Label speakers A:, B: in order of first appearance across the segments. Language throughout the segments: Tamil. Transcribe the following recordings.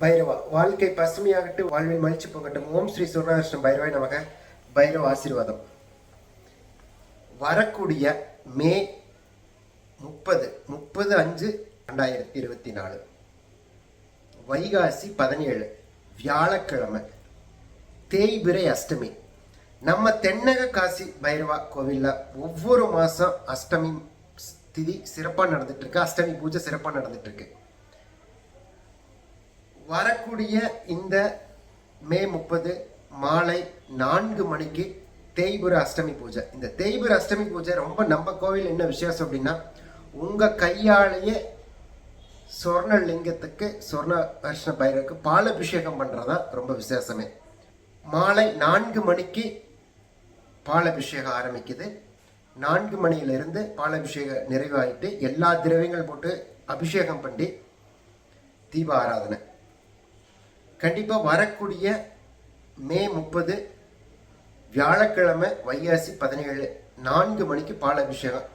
A: பைரவா. வாழ்க்கை பசுமையாகட்டு வாழ்வில் மகிழ்ச்சி போகட்டும். ஓம் ஸ்ரீ சுவர்ணகிருஷ்ணன் பைரவாய் நமக. பைரவ ஆசீர்வாதம். வரக்கூடிய மே முப்பது முப்பது அஞ்சு ரெண்டாயிரத்தி இருபத்தி நாலு. வைகாசி பதினேழு வியாழக்கிழமை தேய்பிரை அஷ்டமி. நம்ம தென்னக காசி பைரவா கோவிலில் ஒவ்வொரு மாதம் அஷ்டமி திதி சிறப்பாக நடந்துட்டு இருக்கு. அஷ்டமி பூஜை சிறப்பாக நடந்துட்டு இருக்கு. வரக்கூடிய இந்த மே முப்பது மாலை நான்கு மணிக்கு தேய்புர அஷ்டமி பூஜை. இந்த தேய்புர அஷ்டமி பூஜை ரொம்ப நம்ம கோவில் என்ன விசேஷம் அப்படின்னா உங்கள் கையாலேயே சொர்ண லிங்கத்துக்கு சொர்ண வருஷ பைரவுக்கு பாலபிஷேகம் தான் ரொம்ப விசேஷமே. மாலை நான்கு மணிக்கு பாலபிஷேகம் ஆரம்பிக்குது. நான்கு மணியிலிருந்து பாலபிஷேகம் நிறைவாயிட்டு எல்லா திரவியங்கள் போட்டு அபிஷேகம் பண்ணி தீப ஆராதனை. கண்டிப்பாக வரக்கூடிய மே முப்பது வியாழக்கிழமை வைகாசி பதினேழு நான்கு மணிக்கு பாலாபிஷேகம்.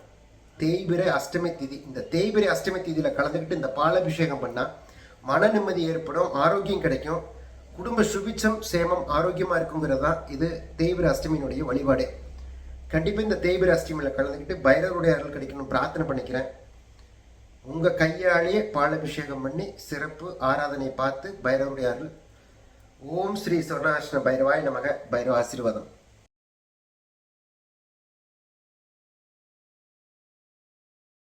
A: தேய்பிரை அஷ்டமி திதி. இந்த தேய்பிரை அஷ்டமி திதியில் கலந்துக்கிட்டு இந்த பாலாபிஷேகம் பண்ணால் மன நிம்மதி ஏற்படும் ஆரோக்கியம் கிடைக்கும். குடும்ப சுபிச்சம் சேமம் ஆரோக்கியமாக இருக்குங்கிறது தான் இது தேய்பிர அஷ்டமியினுடைய வழிபாடு. கண்டிப்பாக இந்த தேய்பிர அஷ்டமியில் கலந்துக்கிட்டு பைரவருடைய அருள் கிடைக்கணும் பிரார்த்தனை பண்ணிக்கிறேன். உங்கள் கையாலேயே பாலாபிஷேகம் பண்ணி சிறப்பு ஆராதனை பார்த்து பைரவருடைய அருள் ஓம் ஸ்ரீ சொர்ணாஷ்ண பைரவாய் நமக. பைரவ ஆசீர்வாதம்